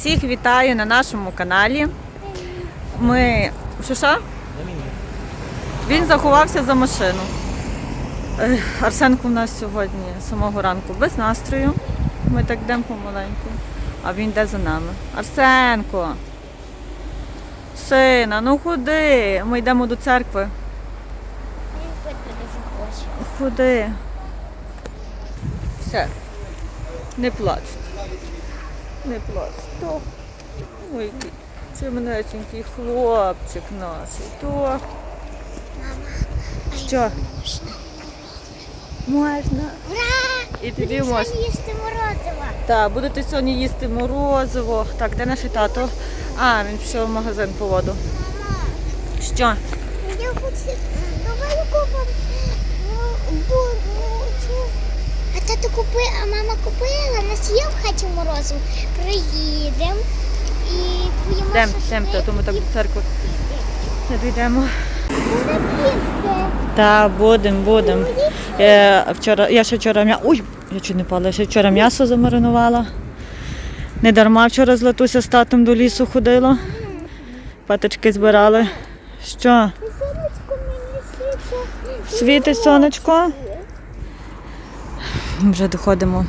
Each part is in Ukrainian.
Всіх вітаю на нашому каналі. Ми. Що? Він заховався за машину. Арсенко в нас сьогодні з самого ранку без настрою. Ми так йдемо помаленьку, а він йде за нами. Арсенко! Сина, ну ходи. Ми йдемо до церкви. Ходи. Все. Не плач. Не плач. То. Ой, який чимнесенький хлопчик наш. То. Що? Можна. Ура! І тобі можна. сьогодні їсти морозиво. Так, будете сьогодні їсти морозиво. Так, де наш тато? А, він пішов в магазин по воду. Що? Я хочу... Давай купимо булочку. А тато купи, а мама купила, нас є в хаті морозиво. Приїдемо і поїмо Йдемо, йдемо, то ми так до церкви не дійдемо. Так, будемо, будемо. Я вчора, я ще вчора м'я... Ой, я чуть не пала, я ще вчора м'ясо замаринувала. Не дарма вчора з Латуся з татом до лісу ходила. Паточки збирали. Що? Світить сонечко? Вже доходимо.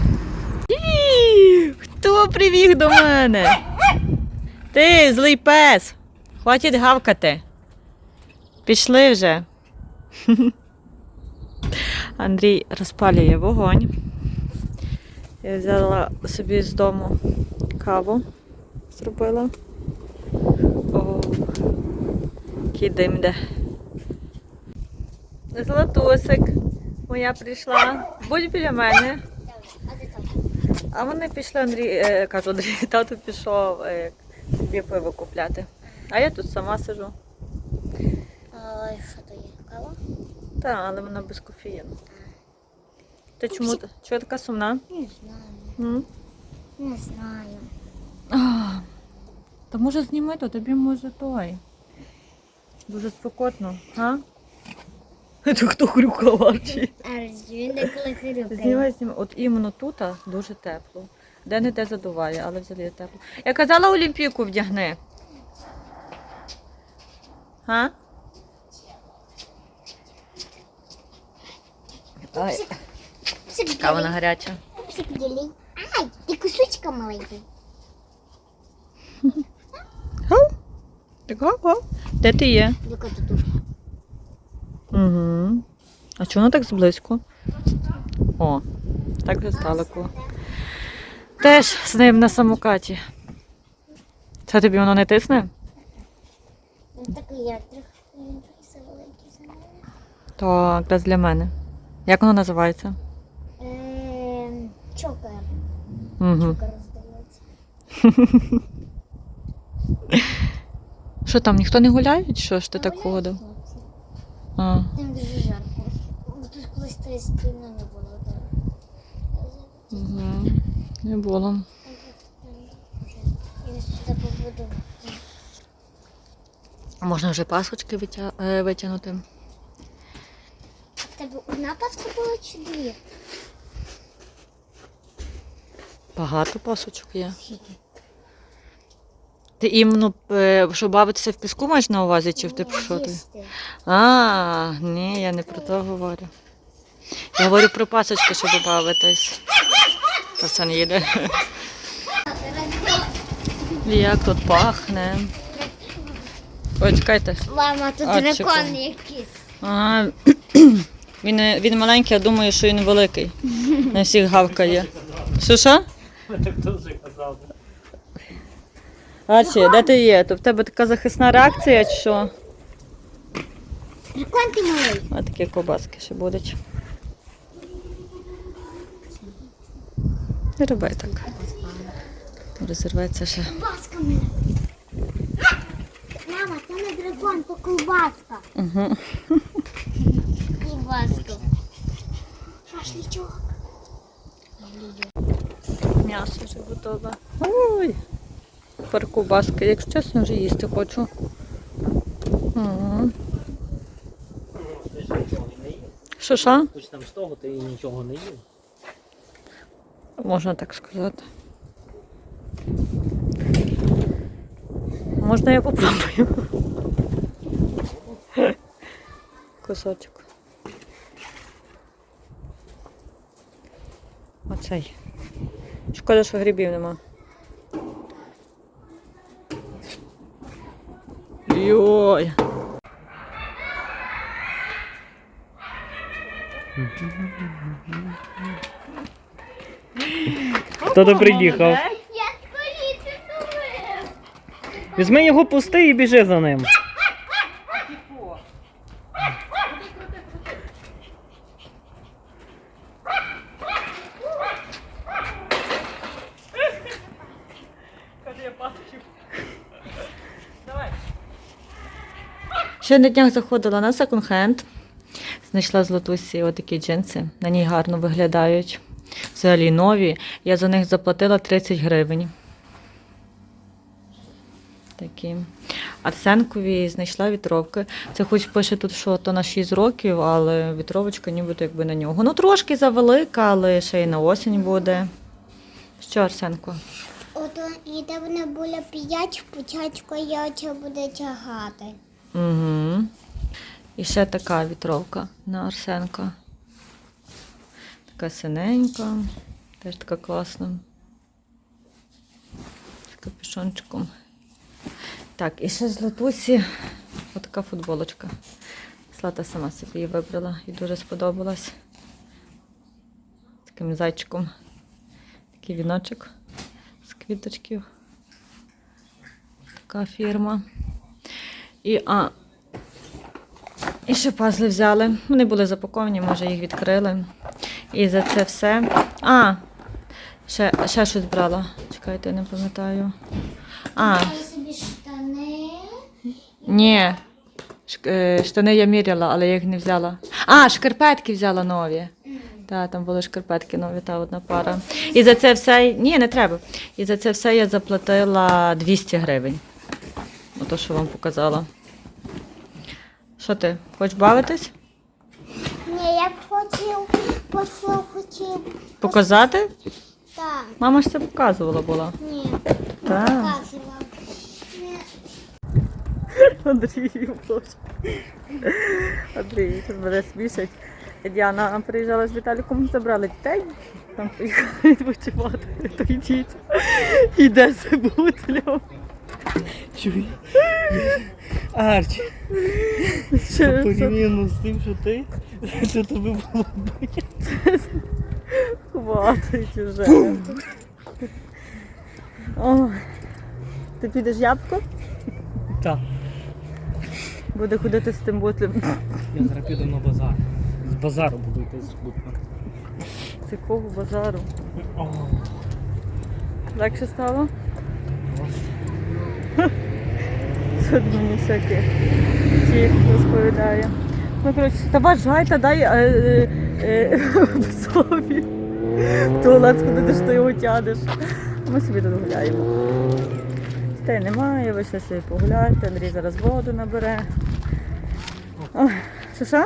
Ій, Хто прибіг до мене? Ти, злий пес. Хватить гавкати. Пішли вже. Андрій розпалює вогонь. Я взяла собі з дому каву. Зробила. О, який дим йде. Златусик. Моя прийшла. Будь біля мене. А вони пішли, Андрій, е, кажу, Андрій, тато пішов е, собі пиво купляти. А я тут сама сижу. А, що то є? Кава? Так, але вона без кофеїну. Ти чому чого така сумна? Не знаю. М? Не знаю. А, Та може зніми, то тобі може той. Дуже спекотно, а? Це хто хрюкав Арчі? А він деколи хирюкає. Знімай, знімай. От іменно тут дуже тепло. Де не де задуває, але взагалі тепло. Я казала Олімпійку вдягни. А? Ай, яка вона гаряча. Пупсик білий. Ай, ти кусочка маленький. Гав? Ти гав? Де ти є? Яка тут? Угу. А чого вона так зблизько? О, так вже здалеку. Теж з ним на самокаті. Це тобі воно не тисне? Він такий я трохи великий за мене. Так, десь для мене. Як воно називається? Ем, Чокер. Угу. Чокер здається. Що там, ніхто не гуляє? Що ж ти так ходив? А, Там дуже жарко. Бо Тут колись тої стрільно не було. так. угу. Не було. Можна вже пасочки витя... е, витягнути. В тебе одна паска була чи дві? Багато пасочок є. Ти іменно, е, що бавитися в піску маєш на увазі, чи в ти що ти? А, ні, я не про то говорю. Я говорю про пасочки, щоб бавитись. Пацан їде. Як тут пахне. Ой, чекайте. Мама, тут А, дракон чекай. якийсь. А, він, не- він маленький, а думає, що він великий. На всіх гавкає. Що що? Дуже. Арчі, де ти є? То в тебе така захисна реакція, чи що? Дракон ти малий. А такі ковбаски ще будуть. Не роби так. Розірветься ще. Колбаска мене. Мама, це не дракон, то колбаска. Угу. Колбаска. Шашличок. М'ясо вже готове. Ой. Ковбаски. Якщо чесно, вже їсти хочу. М. Ти ж нічого не їв. Що що? Почнемо з того, ти нічого не їв. Можна так сказати. Можна я попробую? Кусочок. Оцей. Шкода, що грибів нема. Йой. Хто то приїхав? Я думаю. Візьми його пусти і біжи за ним. Ще на днях заходила на секонд-хенд. Знайшла з Лотусі отакі джинси. На ній гарно виглядають. Взагалі нові. Я за них заплатила 30 гривень. Такі. Арсенкові знайшла вітровки. Це хоч пише тут, що то на 6 років, але вітровочка нібито якби на нього. Ну, трошки завелика, але ще й на осінь буде. Що, Арсенко? Ото і де вони були п'ять, спочатку я оце буде тягати. Угу. І ще така вітровка на Арсенка. Така синенька, теж така класна. З капюшончиком. Так, і ще з Латусі отака футболочка. Слата сама собі її вибрала і дуже сподобалась. Таким зайчиком. Такий віночок з квіточків. Така фірма. І, а, і ще пазли взяли. Вони були запаковані, ми вже їх відкрили. І за це все. А, ще, ще щось брала. Чекайте, не пам'ятаю. А, собі штани. ні. Е, Штани я міряла, але я їх не взяла. А, шкарпетки взяла нові. Так, там були шкарпетки нові, та одна пара. І за це все. Ні, не треба. І за це все я заплатила 200 гривень. Ото, що вам показала. Що ти? Хочеш бавитись? Ні, я б хотів послухати. Показати? Так, Мама ж це показувала була. ні, Так. показував. Ні. Андрій, боже. Андрій, мене смішать. Діана приїжджала з Віталіком, забрали дітей. Там поїхали відпочивати. То йдіть. Йде з бутлем. Чуй. Арч, Що- порівняно з тим, що ти, то тобі було б. Хватить уже. Ой. Ти підеш ябко? Так. Буде ходити з тим бутлем. Я зараз піду на базар. З базару буду йти з бутна. З якого базару? Легше стало? Тут мені всякі ті розповідає. Ну, коротше, та бажай, та дай е, е, е, псові. В туалет сходити, що ти його тянеш. Ми собі тут гуляємо. Дітей немає, вийшли собі погуляти, Андрій зараз воду набере. Ой, що що?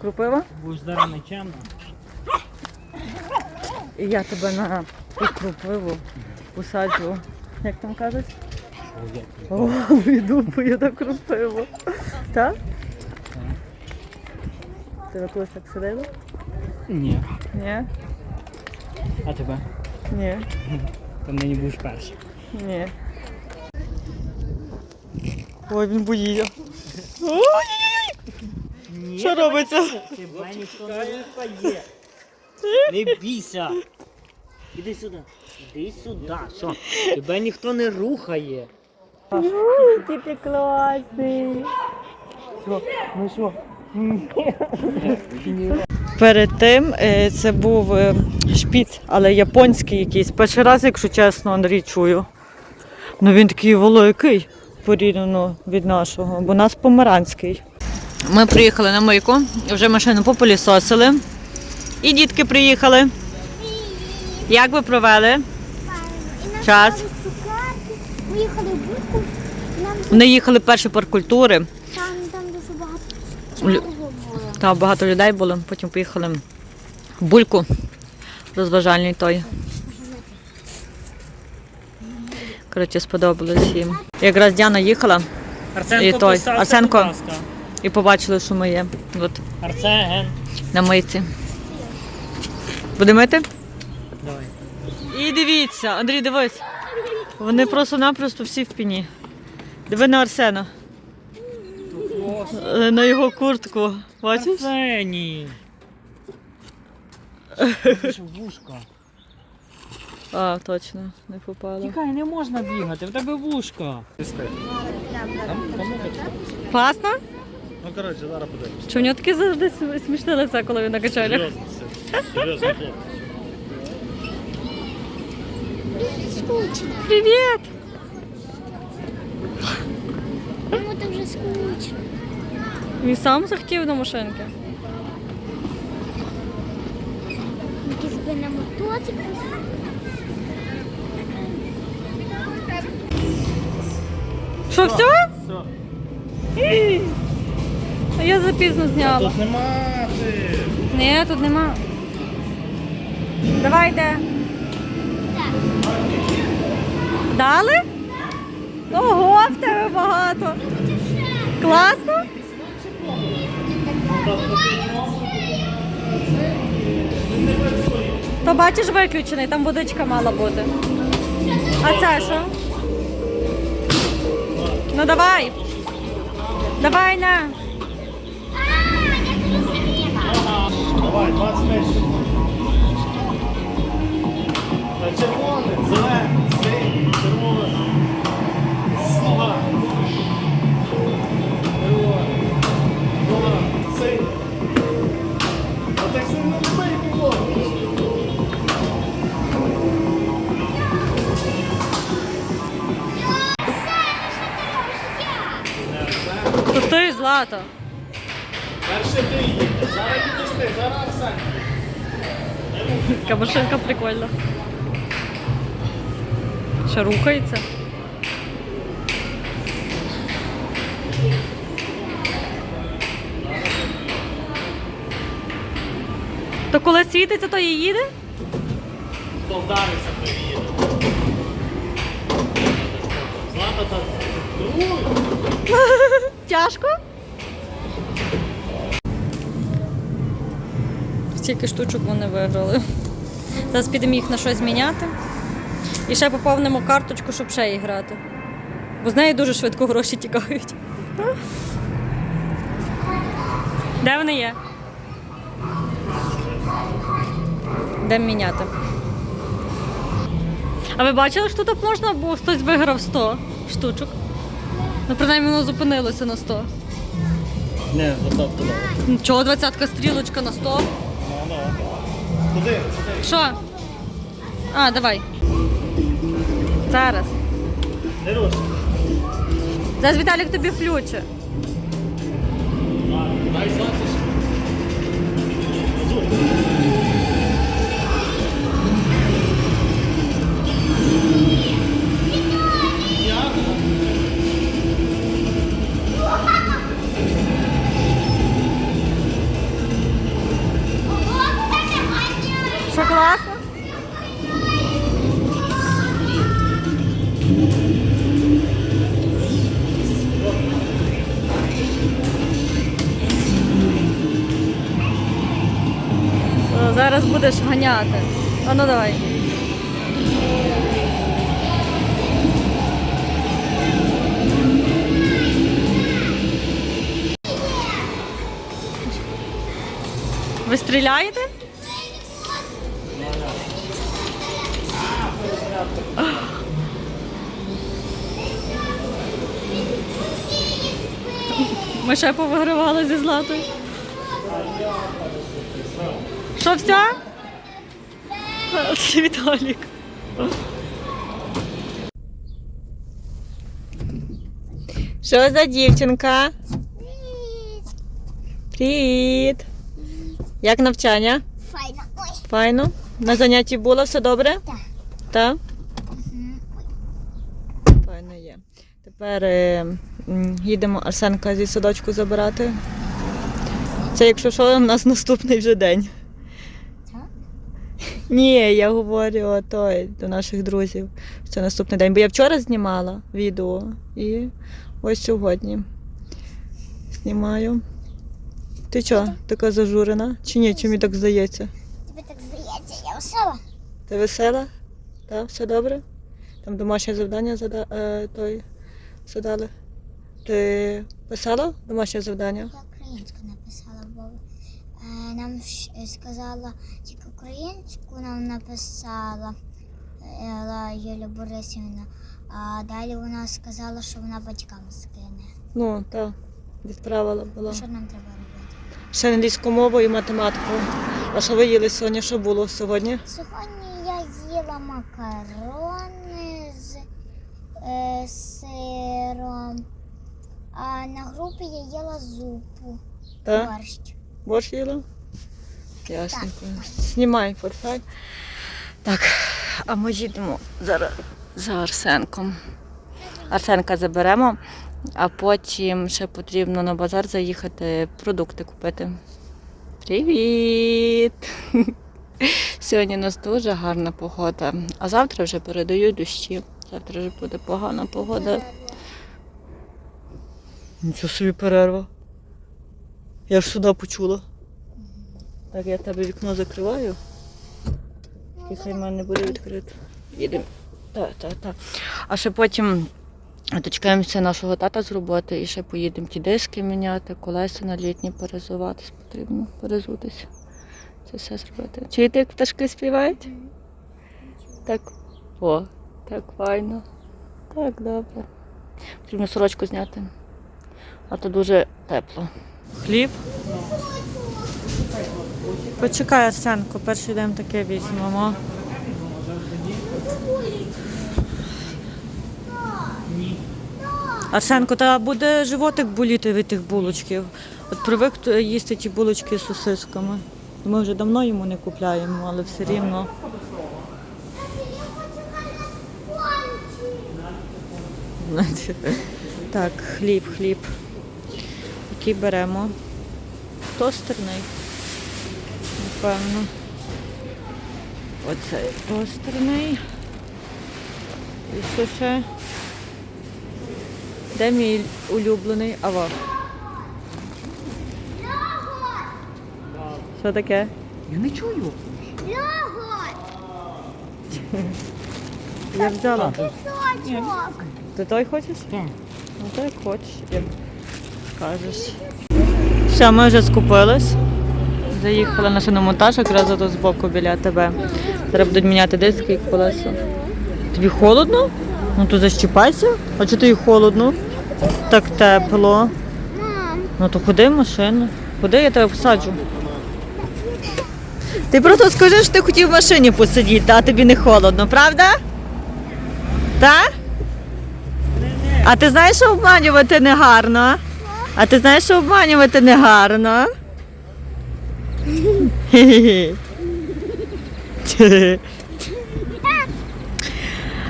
Крупива? Будеш зараз нечемно. І я тебе на крупиву посаджу. Як там кажуть? О, відупою на крупиву. Так? Ти колись так сидила? Ні. Ні? А тебе? Ні. Там нині будеш перший. Ні. Ой, він боїє. Ой-ой-ой! Що робиться? Тебе ніхто не рухає. Не бійся. Іди сюди. Іди сюди. Що? Тебе ніхто не рухає. Який ти класний. Що? Ну що? Перед тим е, це був е, шпіц, але японський якийсь. Перший раз, якщо чесно, Андрій чую. Ну він такий великий порівняно від нашого, бо у нас помаранський. Ми приїхали на мийку, вже машину попилісосили. І дітки приїхали. Як ви провели? І Час. дали цукерки. Ми їхали в будку. і Нам Вони їхали перший парк культури. там, там дуже багато Лю- було. Там багато людей було, потім поїхали в бульку розважальний той. Коротше, сподобалось їм. Якраз Діана їхала Арсенко, І той, Арсенко. будь ласка. і побачили, що ми є. От Арсен. на мийці. Буде мити? Давай. І дивіться, Андрій, дивись. Вони просто-напросто всі в піні. Диви на Арсена. Е, На його куртку. Бачиш? Арсені. Це ж вушко. А, точно, не попало. Тікай, не можна бігати, в тебе вушко. Класно? Ну, коротше, зараз подивимось. Чи в нього таке завжди см- смішне лице, коли він на качелях? Серйозно, це серйозний хлопець. Скучно. Привіт! Йому там вже скучно. Він сам захотів на машинки. Якийсь би на мотоциклі. Що, все? Все. А я запізно зняла. Тут нема. Ні, тут нема. Давай йде. Дали? Ого, в тебе багато. Класно? То бачиш виключений, там водичка мала бути. А це що? Ну давай. Давай на. Давай, 25 секунд. Та червоний, зелений, синій, червоний. Слова. Червоний. Була, синій. А так сильно не бий було. То ти злата. Перше ти їдеш, зараз їдеш ти, зараз Арсен. Така машинка прикольна. Ще рухається. То коли світиться, то і їде? Хто вдарився, то їде. Злата так. Тяжко? Стільки штучок вони виграли. Зараз підемо їх на щось зміняти. І ще поповнимо карточку, щоб ще і грати. Бо з неї дуже швидко гроші тікають. Де вони є? Де міняти? А ви бачили, що тут можна, бо хтось виграв 100 штучок? Ну, принаймні, воно зупинилося на 100. Не, туди. Чого двадцятка стрілочка на 100? Куди? Куди? Що? А, давай. Зараз. Не руш. Зараз Віталік тобі включить. Дай затиш. Зуб. Будеш ганяти. А ну давай. Ви стріляєте? Ми ще повигравали зі Златою. Що все? Віталік. Що за дівчинка? Привіт. Як навчання? Файно. Ой. Файно. На занятті було все добре? Так. Так? Файно є. Тепер е, м, їдемо Арсенка зі садочку забирати. Це якщо що, у нас наступний вже день. Ні, я говорю той, до наших друзів. Це наступний день. Бо я вчора знімала відео і ось сьогодні знімаю. Ти що, така зажурена? Чи ні? Чи мені так здається? Тобі так здається, я весела. Ти весела? Так, все добре? Там домашнє завдання зада... е, той... задали. Ти писала домашнє завдання? Я українську написала, бо е, нам сказала тільки українську нам написала е, Юля Борисівна, а далі вона сказала, що вона батькам скине. Ну, так. Відправила була. Що нам треба робити? Ще англійську мову і математику. А що ви їли сьогодні? Що було сьогодні? Сьогодні я їла макарони з е, сиром, а на групі я їла зупу, Так? борщ. Борщ їла? Ясненько. Знімай портфель. Так, а ми їдемо зараз за Арсенком. Арсенка заберемо, а потім ще потрібно на базар заїхати, продукти купити. Привіт! Сьогодні у нас дуже гарна погода, а завтра вже передають дощі. Завтра вже буде погана погода. Нічого собі перерва. Я ж сюди почула. Так, я тебе вікно закриваю. Хай в мене буде відкрито. Їдемо. Так, так, так. А ще потім дочекаємося нашого тата з роботи і ще поїдемо ті диски міняти, колеса на літні перезуватись потрібно, перезутися. Це все зробити. Чуєте, як пташки співають? Так. О, так файно. Так, добре. Потрібно сорочку зняти. А то дуже тепло. Хліб. Почекай, Арсенко, перший день таке візьмемо. Арсенко, та буде животик боліти від тих булочків. От привик їсти ті булочки з сосисками. Ми вже давно йому не купляємо, але все рівно. Так, хліб, хліб. Який беремо? Тостерний. Напевно. Оцей тостерний. І що ще? Де мій улюблений авак? Що таке? Я не чую. Я взяла. Ти той хочеш? Так. Ну так хочеш, як скажеш. Все, ми вже скупились. Заїхали на шиномонтаж, якраз тут збоку біля тебе. Зараз будуть міняти диски і колеса. Тобі холодно? Ну то защіпайся. А чого тобі холодно? Так тепло. Ну то ходи в машину. Ходи, я тебе посаджу. Ти просто скажи, що ти хотів в машині посидіти, а тобі не холодно, правда? Так? А ти знаєш, що обманювати не гарно? А ти знаєш, що обманювати не гарно?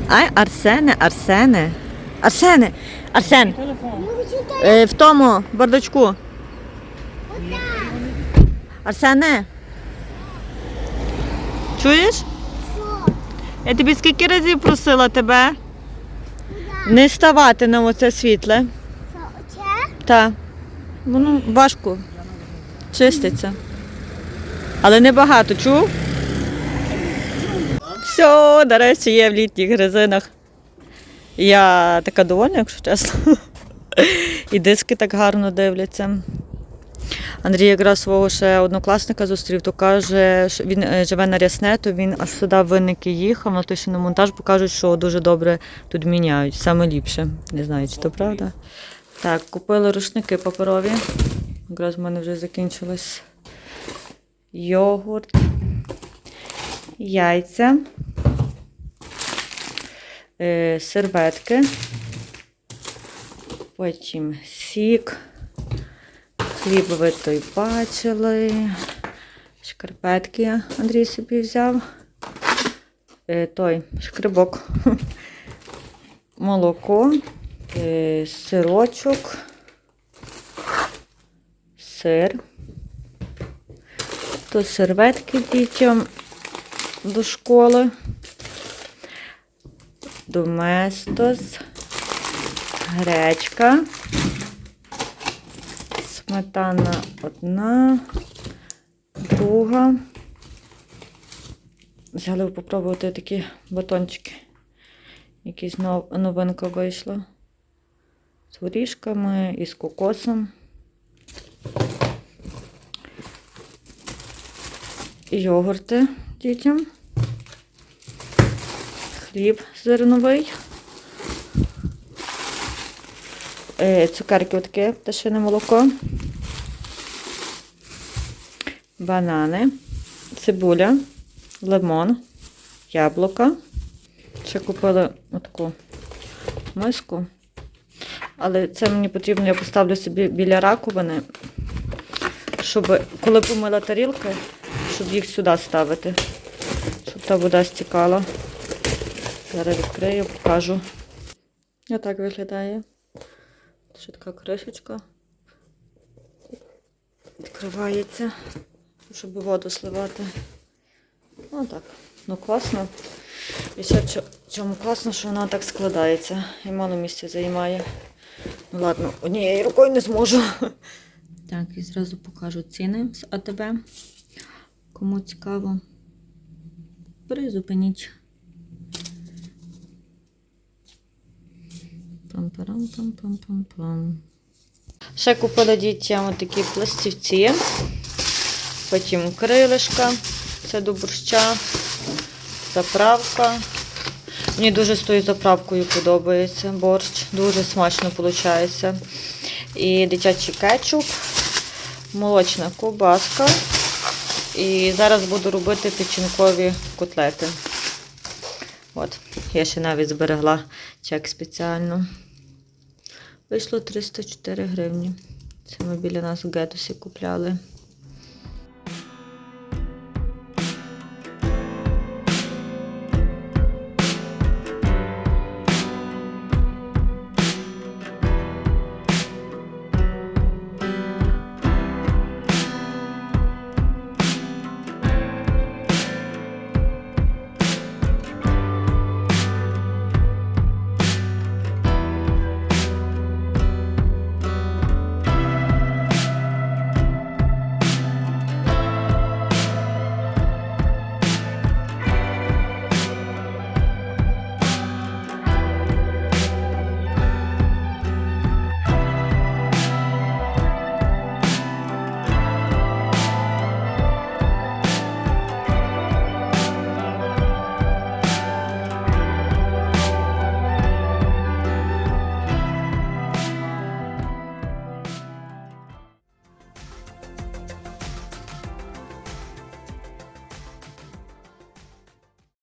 Ай, Арсене, Арсене. Арсене, Арсен. Е, в тому бардачку. Арсене. Чуєш? Я тобі скільки разів просила тебе? Не ставати на оце світле. Оце? Воно важко. Чиститься. Але небагато, чув? Все, нарешті є в літніх резинах. Я така довольна, якщо чесно. І диски так гарно дивляться. Андрій якраз свого ще однокласника зустрів, то каже, що він е, живе на Рясне, то він аж сюди винники їхав, на той на монтаж, бо кажуть, що дуже добре тут міняють, саме ліпше. Не знаю, чи то правда. Так, купили рушники паперові. Якраз в мене вже закінчилось йогурт, яйця, е, серветки, потім сік, хліб ви той бачили, шкарпетки Андрій собі взяв, е, той шкрибок, молоко, е, сирочок, сир, то серветки дітям, до школи. Доместос. Гречка. Сметана одна, друга. Взяли попробувати такі батончики. Якісь нов- новинка вийшла. З горішками і з кокосом. І йогурти дітям. Хліб зерновий. Е, Цукерки таке, пташине молоко. Банани, цибуля, лимон, яблука. Ще купили отаку миску. Але це мені потрібно, я поставлю собі біля раковини, щоб коли помила тарілки, щоб їх сюди ставити, щоб та вода стікала. Зараз відкрию, покажу. Отак виглядає. Ще така кришечка. Відкривається, щоб воду сливати. Ну так, ну класно. І ще в чому класно, що вона так складається і мало місця займає. Ну ладно, однією рукою не зможу. Так, і зразу покажу ціни з АТБ. Кому цікаво, призупиніть. Пам-парам-пам-пам-пам-пам. Ще купила дітям такі пластівці, потім крилишка, це до борща, заправка. Мені дуже з тою заправкою подобається борщ, дуже смачно виходить. І дитячий кетчуп, молочна ковбаска. І зараз буду робити печінкові котлети. От, я ще навіть зберегла чек спеціально. Вийшло 304 гривні. Це ми біля нас в Гетусі купляли.